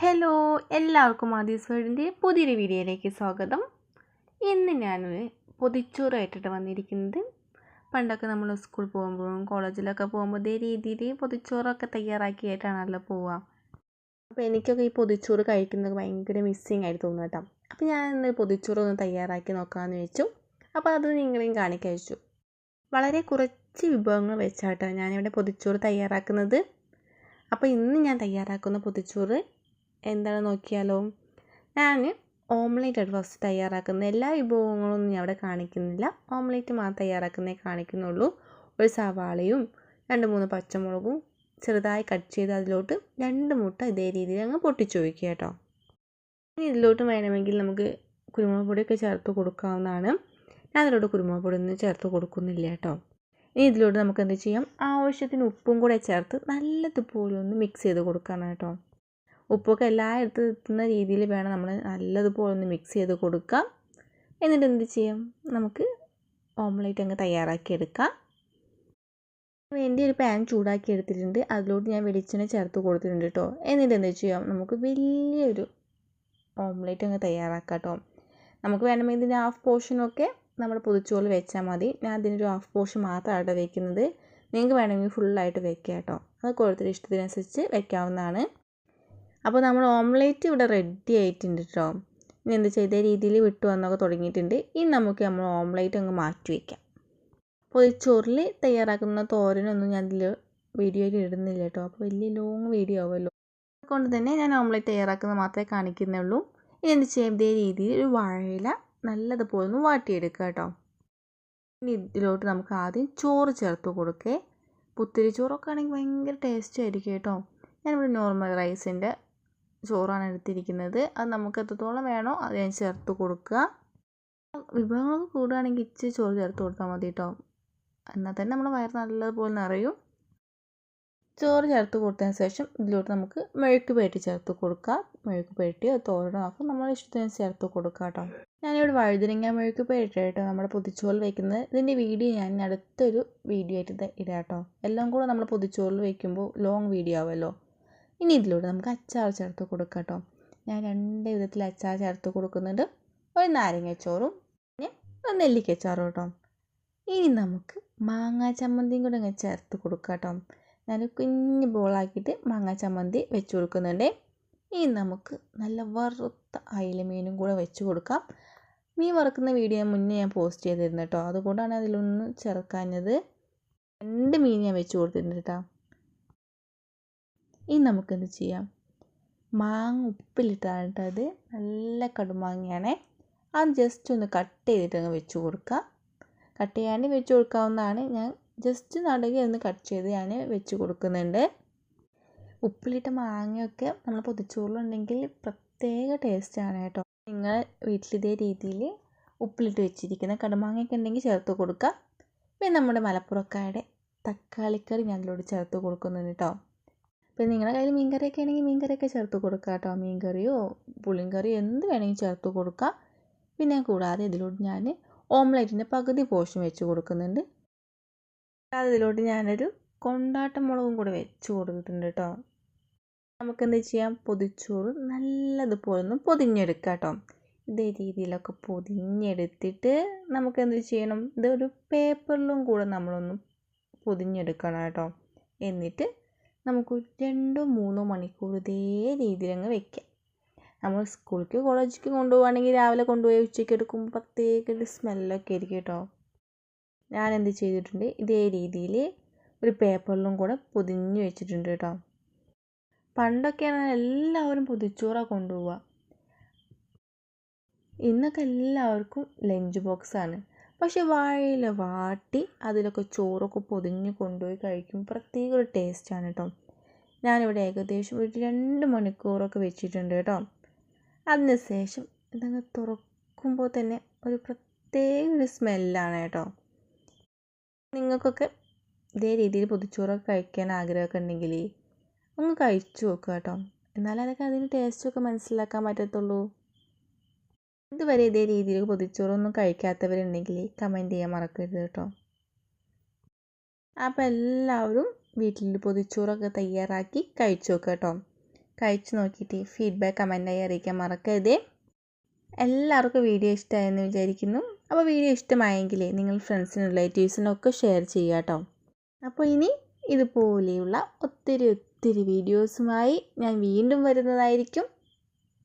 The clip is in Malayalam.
ഹലോ എല്ലാവർക്കും ആദീസ് വേൾഡിന്റെ പുതിയൊരു വീഡിയോയിലേക്ക് സ്വാഗതം. ഇന്ന് ഞാനൊരു പൊതിച്ചോറായിട്ടിട്ട് വന്നിരിക്കുന്നത്. പണ്ടൊക്കെ നമ്മൾ സ്കൂൾ പോകുമ്പോഴും കോളേജിലൊക്കെ പോകുമ്പോൾ ഇതേ രീതിയിൽ പൊതിച്ചോറൊക്കെ തയ്യാറാക്കിയിട്ടാണല്ലോ പോവുക. അപ്പോൾ എനിക്കൊക്കെ ഈ പൊതിച്ചോറ് കഴിക്കുന്നത് ഭയങ്കര മിസ്സിങ് ആയിട്ട് തോന്നുന്നു കേട്ടോ. അപ്പോൾ ഞാൻ ഇന്ന് പൊതിച്ചോറ് ഒന്ന് തയ്യാറാക്കി നോക്കാമെന്ന് വെച്ചു. അപ്പോൾ അത് നിങ്ങളെയും കാണിക്കാൻ വെച്ചു വളരെ കുറച്ച് വിഭവങ്ങൾ വെച്ചാട്ടോ ഞാനിവിടെ പൊതിച്ചോറ് തയ്യാറാക്കുന്നത്. അപ്പോൾ ഇന്ന് ഞാൻ തയ്യാറാക്കുന്ന പൊതിച്ചോറ് എന്താണ് നോക്കിയാലോ? ഞാൻ ഓംലേറ്റ് ആണ് ഫസ്റ്റ് തയ്യാറാക്കുന്നത് എല്ലാ വിഭവങ്ങളൊന്നും ഞാൻ അവിടെ കാണിക്കുന്നില്ല. ഓംലേറ്റ് മാത്രം തയ്യാറാക്കുന്നേ കാണിക്കുന്നുള്ളൂ. ഒരു സവാളയും രണ്ട് മൂന്ന് പച്ചമുളകും ചെറുതായി കട്ട് ചെയ്ത് അതിലോട്ട് രണ്ട് മുട്ട ഇതേ രീതിയിൽ അങ്ങ് പൊട്ടിച്ചു വയ്ക്കുക കേട്ടോ. ഇനി ഇതിലോട്ട് വേണമെങ്കിൽ നമുക്ക് കുരുമുളക് പൊടിയൊക്കെ ചേർത്ത് കൊടുക്കാവുന്നതാണ്. ഞാൻ അതിലോട്ട് കുരുമുളക് പൊടി ഒന്നും ചേർത്ത് കൊടുക്കുന്നില്ല കേട്ടോ. ഇനി ഇതിലോട്ട് നമുക്ക് എന്ത് ചെയ്യാം? ആവശ്യത്തിന് ഉപ്പും കൂടെ ചേർത്ത് നല്ലതുപോലെ ഒന്ന് മിക്സ് ചെയ്ത് കൊടുക്കാനാണ് കേട്ടോ. ഉപ്പൊക്കെ എല്ലായിടത്തും എത്തുന്ന രീതിയിൽ വേണം നമ്മൾ നല്ലതുപോലെ ഒന്ന് മിക്സ് ചെയ്ത് കൊടുക്കാം. എന്നിട്ട് എന്ത് ചെയ്യാം? നമുക്ക് ഓംലേറ്റ് അങ്ങ് തയ്യാറാക്കി എടുക്കാം. വേണ്ടി ഒരു പാൻ ചൂടാക്കി എടുത്തിട്ടുണ്ട്. അതിലോട്ട് ഞാൻ വെളിച്ചെണ്ണ ചേർത്ത് കൊടുത്തിട്ടുണ്ട് കേട്ടോ. എന്നിട്ട് എന്ത് ചെയ്യാം? നമുക്ക് വലിയൊരു ഓംലേറ്റ് അങ്ങ് തയ്യാറാക്കാം കേട്ടോ. നമുക്ക് വേണമെങ്കിൽ ഇതിന്റെ ഹാഫ് പോർഷനൊക്കെ നമ്മൾ പൊതിച്ചോറ് വെച്ചാൽ മതി. ഞാൻ അതിനൊരു ഹാഫ് പോർഷൻ മാത്രമാണ് വയ്ക്കുന്നത് നിങ്ങൾക്ക് വേണമെങ്കിൽ ഫുള്ളായിട്ട് വെക്കാം കേട്ടോ. അത് കൊടുത്തിട്ട് ഇഷ്ടത്തിനനുസരിച്ച് വെക്കാവുന്നതാണ്. അപ്പോൾ നമ്മൾ ഓംലേറ്റ് ഇവിടെ റെഡി ആയിട്ടുണ്ട് കേട്ടോ ഇനി എന്ത് ചെയ്ത രീതിയിൽ വിട്ടു വന്നൊക്കെ തുടങ്ങിയിട്ടുണ്ട്. ഇനി നമുക്ക് നമ്മൾ ഓംലേറ്റ് അങ്ങ് മാറ്റി വയ്ക്കാം പൊതിച്ചോറിൽ തയ്യാറാക്കുന്ന തോരനൊന്നും ഞാൻ ഇതിൽ വീഡിയോയിൽ ഇടുന്നില്ല കേട്ടോ അപ്പോൾ വലിയ ലോങ് വീഡിയോ ആവുമല്ലോ. അതുകൊണ്ട് തന്നെ ഞാൻ ഓംലേറ്റ് തയ്യാറാക്കുന്നത് മാത്രമേ കാണിക്കുന്നുള്ളൂ. ഇനി എന്ത് ചെയ്യാം? ഇതേ രീതിയിൽ ഒരു വാഴയില നല്ലതുപോലെ ഒന്ന് വാട്ടിയെടുക്കുക കേട്ടോ ഇനി ഇതിലോട്ട് നമുക്ക് ആദ്യം ചോറ് ചേർത്ത് കൊടുക്കേ. പുത്തിരി ചോറൊക്കെ ആണെങ്കിൽ ഭയങ്കര ടേസ്റ്റ് ആയിരിക്കും കേട്ടോ ഞാനിവിടെ നോർമൽ റൈസിന്റെ ചോറാണ് എടുത്തിരിക്കുന്നത്. അത് നമുക്ക് എത്രത്തോളം വേണോ അത് ഞാൻ ചേർത്ത് കൊടുക്കുക. വിഭവങ്ങൾ കൂടുകയാണെങ്കിൽ ഇച്ചിരി ചോറ് ചേർത്ത് കൊടുത്താൽ മതി കേട്ടോ എന്നാൽ തന്നെ നമ്മുടെ വയറ് നല്ലതുപോലെ നിറയും. ചോറ് ചേർത്ത് കൊടുത്തതിന് ശേഷം ഇതിലോട്ട് നമുക്ക് മെഴുക്ക് പേട്ടി ചേർത്ത് കൊടുക്കുക. മെഴുക്ക് പേട്ടി തോരണമാക്കും നമ്മുടെ ഇഷ്ടത്തിന് ചേർത്ത് കൊടുക്കുക കേട്ടോ ഞാനിവിടെ വഴുതിരിങ്ങ മെഴുക്ക് പേട്ടി കേട്ടോ നമ്മുടെ പൊതിച്ചോറിൽ വയ്ക്കുന്നത് ഇതിന്റെ വീഡിയോ ഞാൻ അടുത്തൊരു വീഡിയോ ആയിട്ട് ഇടാം കേട്ടോ എല്ലാം കൂടെ നമ്മൾ പൊതിച്ചോറിൽ വെക്കുമ്പോൾ ലോങ് വീഡിയോ ആവുമല്ലോ. ഇനി ഇതിലൂടെ നമുക്ക് അച്ചാർ ചേർത്ത് കൊടുക്കാം കേട്ടോ. ഞാൻ രണ്ട് വിധത്തിൽ അച്ചാർ ചേർത്ത് കൊടുക്കുന്നുണ്ട്. ഒരു നാരങ്ങച്ചോറും പിന്നെ ഒരു നെല്ലിക്കച്ചാറും കേട്ടോ. ഇനി നമുക്ക് മാങ്ങാ ചമ്മന്തിയും കൂടെ അങ്ങ് ചേർത്ത് കൊടുക്കാം കേട്ടോ. ഞാൻ കുഞ്ഞ് ബോളാക്കിയിട്ട് മാങ്ങാ ചമ്മന്തി വെച്ച് കൊടുക്കുന്നുണ്ട്. ഇനി നമുക്ക് നല്ല വറുത്ത അയില മീനും കൂടെ വെച്ച് കൊടുക്കാം. മീൻ വറുക്കുന്ന വീഡിയോ മുന്നേ ഞാൻ പോസ്റ്റ് ചെയ്തിരുന്നു കേട്ടോ. അതുകൊണ്ടാണ് അതിലൊന്ന് ചേർക്കാഞ്ഞത്. രണ്ട് മീൻ ഞാൻ വെച്ച് കൊടുത്തിട്ടുണ്ട് കേട്ടോ. ഇനി നമുക്കെന്ത് ചെയ്യാം? മാങ്ങ അത് നല്ല കടുമാങ്ങയാണേ അത് ജസ്റ്റ് ഒന്ന് കട്ട് ചെയ്തിട്ട് അങ്ങ് വെച്ച് കൊടുക്കുക കട്ട് ചെയ്യാണ്ട് വെച്ച് കൊടുക്കാവുന്നതാണ്. ഞാൻ ജസ്റ്റ് നടുകെ ഒന്ന് കട്ട് ചെയ്ത് ഞാൻ വെച്ച് കൊടുക്കുന്നുണ്ട്. ഉപ്പിലിട്ട മാങ്ങയൊക്കെ നമ്മൾ പൊതിച്ചോറിലുണ്ടെങ്കിൽ പ്രത്യേക ടേസ്റ്റാണ് കേട്ടോ. നിങ്ങൾ വീട്ടിലിതേ രീതിയിൽ ഉപ്പിലിട്ട് വെച്ചിരിക്കുന്ന കടുമാങ്ങയൊക്കെ ഉണ്ടെങ്കിൽ ചേർത്ത് കൊടുക്കുക പിന്നെ നമ്മുടെ മലപ്പുറക്കാരുടെ തക്കാളിക്കറി ഞാൻ അതിലോട്ട് ചേർത്ത് കൊടുക്കുന്നുണ്ട് കേട്ടോ. പിന്നെ നിങ്ങളുടെ കയ്യിൽ മീൻകറിയൊക്കെ ആണെങ്കിൽ മീൻകറിയൊക്കെ ചേർത്ത് കൊടുക്കാം കേട്ടോ മീൻകറിയോ പുളിങ്കറിയോ എന്ത് വേണമെങ്കിൽ ചേർത്ത് കൊടുക്കാം. പിന്നെ കൂടാതെ ഇതിലോട്ട് ഞാൻ ഓംലെറ്റിന്റെ പകുതി പോർഷൻ വെച്ച് കൊടുക്കുന്നുണ്ട്. കൂടാതെ ഇതിലോട്ട് ഞാനൊരു കൊണ്ടാട്ട മുളകും കൂടെ വെച്ച് കൊടുത്തിട്ടുണ്ട് കേട്ടോ നമുക്കെന്ത് ചെയ്യാം? പൊതിച്ചോറ് നല്ലതുപോലെ ഒന്ന് പൊതിഞ്ഞെടുക്കാം കേട്ടോ ഇതേ രീതിയിലൊക്കെ പൊതിഞ്ഞെടുത്തിട്ട് നമുക്ക് എന്ത് ചെയ്യണം? ഇതൊരു പേപ്പറിലും കൂടെ നമ്മളൊന്ന് പൊതിഞ്ഞെടുക്കണം കേട്ടോ എന്നിട്ട് നമുക്ക് രണ്ടോ മൂന്നോ മണിക്കൂർ ഇതേ രീതിയിൽ അങ്ങ് വെക്കാം. നമ്മൾ സ്കൂളിലേക്ക് കോളേജിലേക്ക് കൊണ്ടുപോവുകയാണെങ്കിൽ രാവിലെ കൊണ്ടുപോയി ഉച്ചയ്ക്ക് എടുക്കുമ്പോൾ പ്രത്യേക ഒരു സ്മെല്ലൊക്കെ ആയിരിക്കും കേട്ടോ. ഞാൻ എന്ത് ചെയ്തിട്ടുണ്ട്? ഇതേ രീതിയിൽ ഒരു പേപ്പറിലും കൂടെ പൊതിഞ്ഞ് വെച്ചിട്ടുണ്ട് കേട്ടോ. പണ്ടൊക്കെയാണ് എല്ലാവരും പൊതിച്ചോറാണ് കൊണ്ടുപോവുക. ഇന്നൊക്കെ എല്ലാവർക്കും ലഞ്ച് ബോക്സാണ്. പക്ഷെ വാഴയില വാട്ടി അതിലൊക്കെ ചോറൊക്കെ പൊതിഞ്ഞ് കൊണ്ടുപോയി കഴിക്കും. പ്രത്യേക ഒരു ടേസ്റ്റാണ് കേട്ടോ ഞാനിവിടെ ഏകദേശം ഒരു രണ്ട് മണിക്കൂറൊക്കെ വെച്ചിട്ടുണ്ട് കേട്ടോ അതിന് ശേഷം ഇതങ്ങ് തുറക്കുമ്പോൾ തന്നെ ഒരു പ്രത്യേക ഒരു സ്മെല്ലാണ് കേട്ടോ നിങ്ങൾക്കൊക്കെ ഇതേ രീതിയിൽ പൊതിച്ചോറൊക്കെ കഴിക്കാൻ ആഗ്രഹമൊക്കെ ഉണ്ടെങ്കിൽ ഒന്ന് കഴിച്ചു നോക്കുക കേട്ടോ എന്നാലേ അതൊക്കെ അതിന് ടേസ്റ്റൊക്കെ മനസ്സിലാക്കാൻ പറ്റത്തുള്ളൂ. ഇതുവരെ ഇതേ രീതിയിൽ പൊതിച്ചോറൊന്നും കഴിക്കാത്തവരുണ്ടെങ്കിൽ കമന്റ് ചെയ്യാൻ മറക്കരുത് കേട്ടോ. അപ്പോൾ എല്ലാവരും വീട്ടിൽ പൊതിച്ചോറൊക്കെ തയ്യാറാക്കി കഴിച്ചു നോക്കുക കേട്ടോ. കഴിച്ചു നോക്കിയിട്ട് ഫീഡ്ബാക്ക് കമന്റായി അറിയിക്കാൻ മറക്കരുതേ. എല്ലാവർക്കും വീഡിയോ ഇഷ്ടമായെന്ന് വിചാരിക്കുന്നു. അപ്പോൾ വീഡിയോ ഇഷ്ടമായെങ്കിൽ നിങ്ങൾ ഫ്രണ്ട്സിനും റിലേറ്റീവ്സിനും ഒക്കെ ഷെയർ ചെയ്യുക കേട്ടോ. അപ്പോൾ ഇനി ഇതുപോലെയുള്ള ഒത്തിരി ഒത്തിരി വീഡിയോസുമായി ഞാൻ വീണ്ടും വരുന്നതായിരിക്കും.